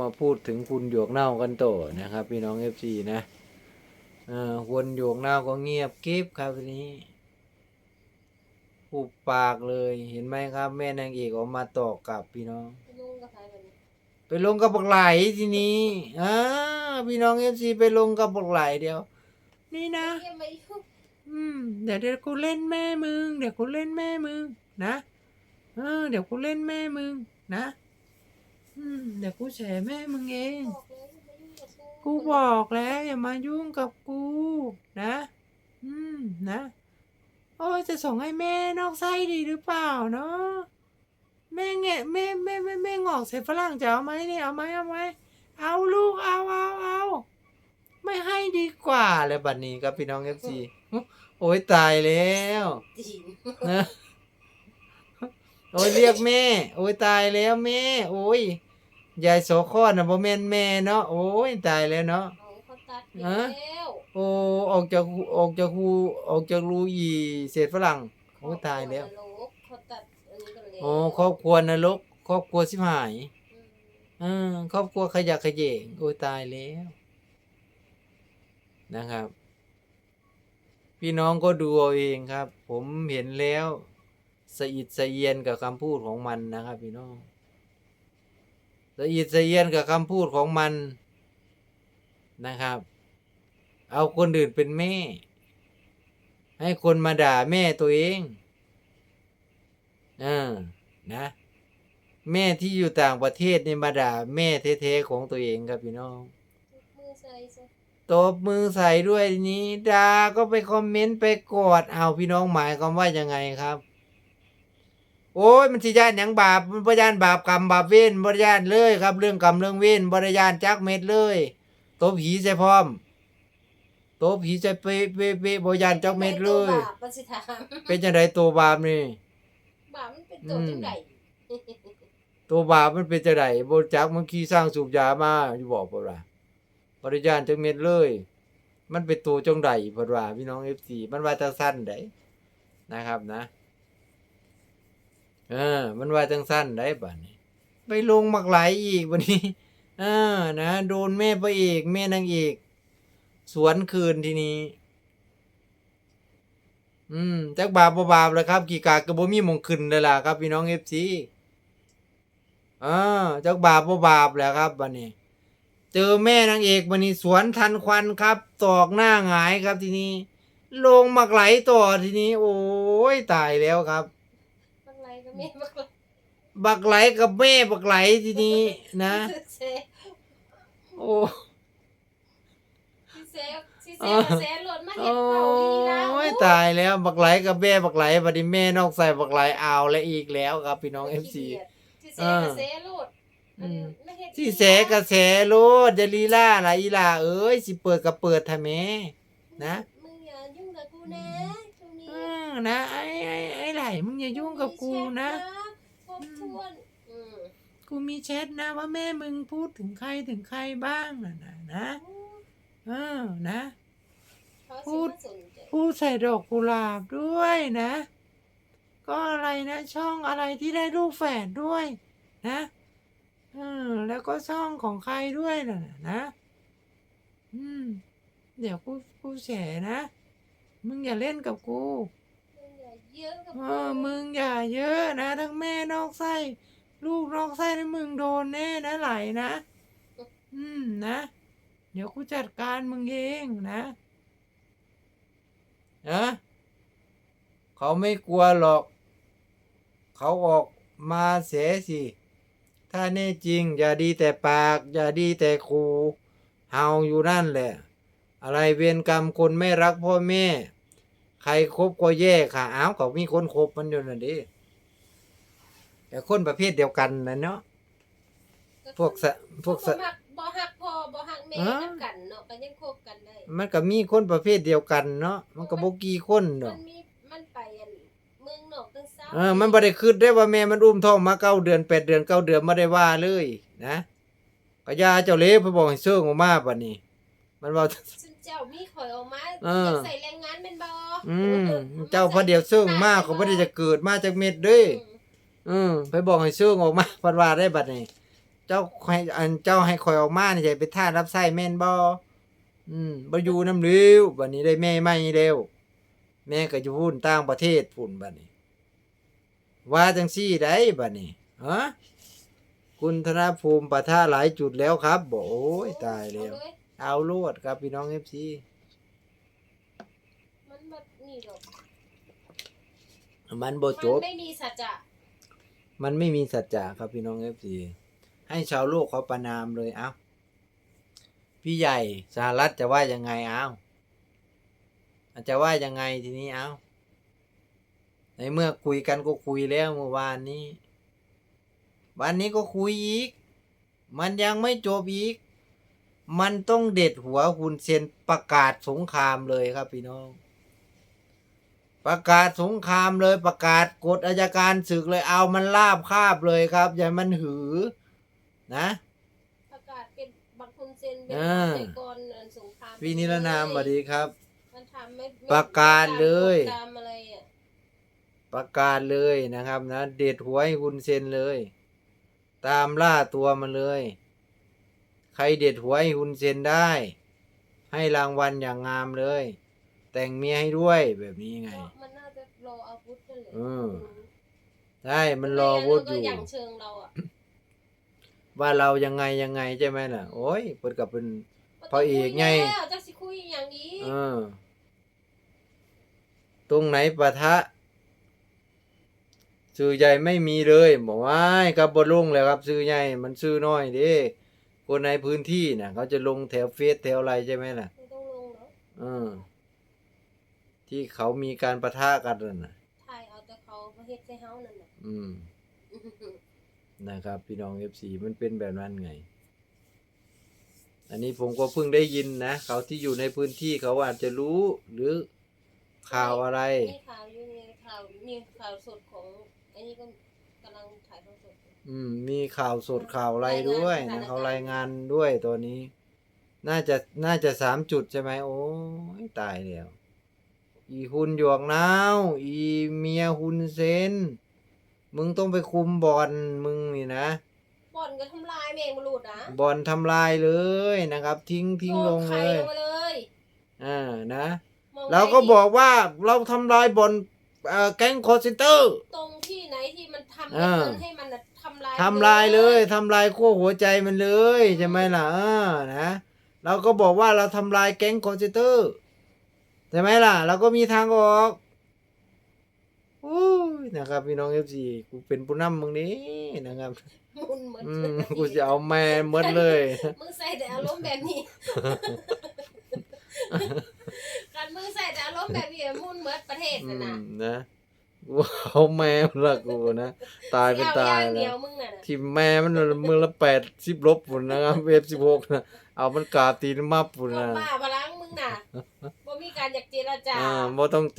มาพูดถึงคุณหยวกเน่ากันต่อนะครับ พี่น้องเอฟซีนะอคุณหยวกเน่าก็เงียบกริบครับทีนี้ปุบปากเลยเห็นไหมครับ แม่นางเอกออกมาตอบกลับพี่น้อง ไปลงกับบักไหลทีนี้อ่าพี่น้องเอฟซีไปลงกับบักไหลเดียว นี่นะเยี่ยมไปยุ่งอืมเดี๋ยวเดี๋ยวกูเล่นแม่มึง เดี๋ยวกูเล่นแม่มึงนะเออเดี๋ยวกูเล่นแม่มึงนะ อืมเดี๋ยวกูแฉแม่มึงเองบอกเลยอย่ามายุ่งกับกูบอกแล้วอย่ามายุ่งกับกู นะ อืมนะ โอ้ยจะส่งให้แม่นอกไส้ดีหรือเปล่าเนาะแม่แงะแม่แม่แม่แม่งอกใส่ฝรั่งจะเอาไหมเนี่ยเอาไหมเอาไหมเอาลูกเอาเอาเอาไม่ให้ดีกว่าเลยบัดนี้ครับพี่น้องเอฟซีโอ้ยตายแล้ว จริง นะ โอ้ยเรียกแม่ โอ้ยตายแล้วแม่ โอ้ยยายโสคอนนะบ่แม่นแม่เนาะโอ้ยตายแล้วเนาะ เอาเขาตัดฮะ แล้วโอ้ออกจากหูออกจากหูออกจากรูอีเศษฝรั่งโอ้ยตายแล้วเขาตัดอันนี้กันแล้วโอ้ครอบครัวนรกครอบครัวชิบหายอืมเออครอบครัวขยะแขยงโอ้ยตายแล้วนะครับ พี่น้องก็ดูเอาเองครับ ผมเห็นแล้ว สะอิดสะเอียนกับคำพูดของมันนะครับพี่น้องสะอิดสะเอียนกับคำพูดของมันนะครับ เอาคนอื่นเป็นแม่ ให้คนมาด่าแม่ตัวเองเออนะ แม่ที่อยู่ต่างประเทศนี่มาด่าแม่แท้ๆของตัวเองครับพี่น้องมือใส่ซะตบมือใส่ด้วยทีนี้ดาก็ไปคอมเมนต์ไปกอดเอาพี่น้องหมายความว่ายังไงครับ โอ้ยมันสิย่านหยังบาปมันบ่ย่านบาปกรรมบาปเวรบ่ย่านเลยครับ เรื่องกรรมเรื่องเวรบ่ได้ย่านจักเม็ดเลยตบผีใส่พร้อมตบผีใส่เป๊ะเป๊ะเป๊ะบ่ย่านจักเม็ดเลย บาปมันสิถามเป็นจังไดตัวบาปนี่บาปมันเป็นตัวจังไดตัวบาปมันเป็นจังไดบ่จักมันขี้สร้างสูบยามาอยู่บอกเพิ่นว่าบ่ได้ย่านจักเม็ดเลย มันเป็นตัวจงไดเพิ่นว่าพี่น้อง FC มันว่าจังสั้นไดนะครับนะ เออ มันว่าจังสั้นได้บัดนี้ ไปลงมักหลายอีกวันนี้เออนะโดนแม่พระเอกแม่นางเอกสวนคืนทีนี้ อืมจักบาปบ่บาปแล้วครับกี่กากก็บ่มีมงขึ้นเลยล่ะครับ พี่น้อง FC อ่าจักบาปบ่บาปแล้วครับบัดนี้ เจอแม่นางเอกบัดนี้สวนทันควันครับ ตอกหน้าหงายครับทีนี้ ลงมักไหลต่อทีนี้ โอ้ยตายแล้วครับ กไรก็แม่บักไรบักไหลกับแม่บักไหลทีนี้นะ เซโอ้สิเซสิเซกับเซรถมาโอเฮ็ดเป่าอีแล้ว้ยตายแล้วบักไหลกับแม่บักไหลบัดนี้แม่นอกใส่บักไหลเอาและอีกแล้วครับพี่น้องเอฟซี สิเซกับเซรถอันไม่เฮ็ดที่แสกระแสโลดจะลีล่าล่ะอีล่าเอ้ยสิเปิดกับเปิดทำแม่นะ มึงอย่ายุ่งกับกูนะตรงนี้อืมนะไอ้ไอ้ไอ้ไหล มึงอย่ายุ่งกับกูนะทบทวนอืม กูมีแชทนะว่าแม่มึงพูดถึงใครถึงใครบ้างน่ะนะนะเออนะเขาพูสิดมาสนใจพูดใส่ดอกกุหลาบด้วยนะ ก็อะไรนะ ช่องอะไรที่ได้รูปแฝดด้วยนะเออแล้วก็ช่องของใครด้วยน่ะนะ อืม เดี๋ยวกูกูแฉนะ มึงอย่าเล่นกับกูมึงอย่า เยอะกับเออมึงอย่าเยอะนะ ทั้งแม่นอกไส้ ลูกนอกไส้นี่มึงโดนแน่นะไหลนะ อืมนะ เดี๋ยวกูจัดการมึงเองนะนะเขาไม่กลัวหรอก เขาออกมาเสียสิ ถ้าแน่จริง อย่าดีแต่ปาก อย่าดีแต่คูเฮาอยู่นั่นแหละ อะไรเวรกรรมคนไม่รักพ่อแม่ ใครคบก็แย่ค่ะอ้าวเขามีคนคบมันอยู่นั่นดิแต่คนประเภทเดียวกันนะเนาะพวกสะพวกสะบ่ฮักบ่ฮักพ่อบ่ฮักแม่อ๋อนำกันเนาะก็ยังคบกันได้ มันก็มีคนประเภทเดียวกันเนาะมันก็บ่กี่คนดมัอกนมีมันไปอันเมืองนอกตั้งเศร้าเออมันบ่ได้คิดได้ว่าแม่มันอุ้มท้องมาเก้าเดือนแปดเดือนเก้าเดือนไม่ได้ว่าเลย นะก็ยาเจ้าเล่เพิ่นบอกให้เสื่องออกมาบัดนี้ มันว่าซึ่ง เจ้ามีข่อยออกมาเออ จะใส่แรงงานเป็นบ่อืมเจ้าพอเดียวเสื่องมากเขาบ่ได้จะเกิดมาจากเม็ดเด้ยอืมอืมไปบอกให้เสื่องออกมาเพันว่าได้บัดนี้ เจ้าให้อันเจ้าให้คอยออกมานี่จะเป็นทาสรับใช้แม่นบ่อืมบ่อยู่นำเร็วบัดนี้ได้แม่ใหม่แล้วแม่ก็อยู่พุ่นต่างประเทศพุ่นบัดนี้ ว่าจังซี่ได้บัดนี้ฮะคุณธนภูมิปะทะหลายจุดแล้วครับบอกโอ้ยตายแล้ว เอเย เอาโลดครับพี่น้อง FC มันแบบนี่หรอกมันบ่จมันบไม่มีสัจจะมันไม่มีสัจจะครับพี่น้อง FC ให้ชาวโลกเขาประนามเลยเอ้าพี่ใหญ่สหรัฐจะว่ายังไงเอ้าอาจจะว่ายังไงทีนี้เอ้าในเมื่อคุยกันก็คุยแล้วเมื่อวานนี้ วันนี้ก็คุยอีก มันยังไม่จบอีก มันต้องเด็ดหัวคุณเซนประกาศสงครามเลยครับพี่น้อง ประกาศสงครามเลยประกาศกฎอายการศึกเลยเอามันลาบคาบเลยครับ อย่ามันหือ นะประกาศเป็นบังคุณเซนเป็นอ่าในกรอันสงครามพี่นิรนามสวัสดีครับมันทำไม่ไม่ประกาศเลยตามอะไรอะประกาศเลยนะครับนะ เด็ดหัวให้คุณเซนเลย ตามล่าตัวมันเลยใค รเด็ดหัวให้คุณเซนได้ ให้รางวัลอย่างงามเลย แต่งเมียให้ด้วยแบบนี้ไง เพราะมันน่าจะรออาวุธนั่นแหละอืมใช่มันรอวุธอไม่ยู่งั้นมันก็อย่างเชิงเราอะว่าเรายังไงยังไงใช่ไหมล่ะ โอ้ยเปิดกับเป็นพออีกไงแล้วจะสิคุยอย่างนี้เออ ตรงไหนปะทะสื่อใหญ่ไม่มีเลย บอกว่าครับบนลงแล้วครับสื่อใหญ่มันสื่อน้อยเด้ คนในพื้นที่น่ะเขาจะลงแถวเฟซแถวอะไรใช่ไหมล่ะไม่ต้องลงเนาะเออที่เขามีการปะทะกันนั่นน่ะ ถ่ายเอาแต่เขาประเฮ็ดใส่เฮานั่นน่ะ อืม นะครับ พี่น้องเอฟซีมันเป็นแบบนั้นไง อันนี้ผมก็เพิ่งได้ยินนะเขาที่อยู่ในพื้นที่เขาอาจจะรู้ หรือข่าวอะไรมีข่าวอยู่มีข่าวมีข่าวสดของ อันนี้ก็กำลังถ่ายทอดสด อยู่อืม มีข่าวสดข่าวอะไรด้วยนะเขารายงานด้วยตัวนี้ น่าจะน่าจะสามจุดใช่ไหมโอ้ยตายแล้วอีหุนหยวกน้าวอีเมียหุนเซนมึงต้องไปคุมบอลมึงนี่นะบ่อนก็ทำลายแมงมะรูดนะบอลทำลายเลยนะครับ ทิ้งทิ้งลงโยนไข่เลยลงมาเลยอ่านะมองเราก็บอกว่าเราทำลายบอลเอ่อแก๊งคอร์เซนเตอร์ ตรงที่ไหนที่มันทำอ่าเงินให้มันน่ะทำลายทำลายเลยทำลายขั้วหัวใจมันเลยใช่ไหมล่ะเออนะเราก็บอกว่าเราทำลายแก๊งคอร์เซนเตอร์ใช่ไหมล่ะ เราก็มีทางออกโอ้ยนะครับพี่น้องเอฟซีกูเป็นผู้นำมึงนี้นะครับมุนเหมือนอืมกูจะเอาแม่หมดเลยมึงใส่แต่อารมณ์แบบนี้การมึงใส่แต่อารมณ์แบบนี้มุนเหมือนประเทศอืน่ะมนะนะ กูเอาแม่ละกูนะ ตายเป็นเอาตาอยย่างแล้เดียววมึงน่ะนะทีมแม่มันมือละแปดสิบลบปุ่นนะครับเอฟสิบหกนะเอามันกราบตีนมาปุ่นบอกนะบ้าพลังมึงน่ะบ่มีการอยากเจรจาอ่าบ่ต้องเจ